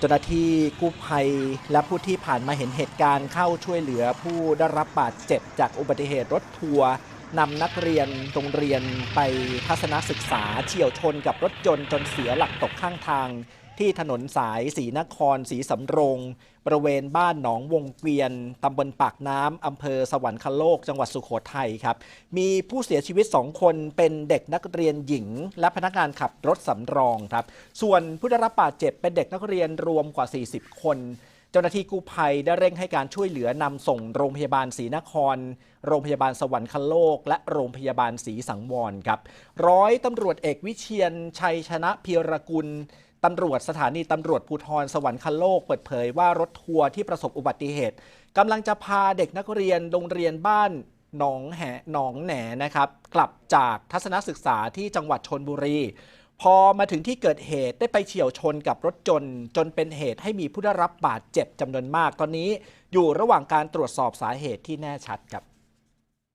เจ้าหน้าที่กู้ภัยและผู้ที่ผ่านมาเห็นเหตุการณ์เข้าช่วยเหลือผู้ได้รับบาดเจ็บจากอุบัติเหตุรถทัวร์นำนักเรียนโรงเรียนไปทัศนศึกษาเฉียวชนกับรถยนต์จนเสียหลักตกข้างทาง ที่ถนนสายศรีนครศรีสำโรง บริเวณบ้านหนองวงเกวียนตำบลปากน้ำอำเภอสวรรคโลก จังหวัดสุโขทัยครับ มีผู้เสียชีวิต 2 คนเป็นเด็กนักเรียนหญิง และพนักงานขับรถสำรองครับ ส่วนผู้ได้รับบาดเจ็บเป็นเด็กนักเรียนรวมกว่า 40 คน เจ้าหน้าที่กู้ภัยได้เร่งให้การช่วยเหลือนำส่งโรงพยาบาลศรีนคร โรงพยาบาลสวรรคโลก และโรงพยาบาลศรีสังวรครับ ร้อยตำรวจเอกวิเชียนชัยชนะเพียรกุลตำรวจสถานีตำรวจภูธรสวรรคโลกเปิดเผยว่ารถทัวร์ที่ประสบอุบัติเหตุกำลังจะพาเด็กนักเรียนโรงเรียนบ้านหนองแหหนองแหนนะครับ กลับจากทัศนศึกษาที่จังหวัดชนบุรี พอมาถึงที่เกิดเหตุได้ไปเฉียวชนกับรถจนจนเป็นเหตุให้มีผู้ได้รับบาดเจ็บจำนวนมาก ตอนนี้อยู่ระหว่างการตรวจสอบสาเหตุที่แน่ชัดครับ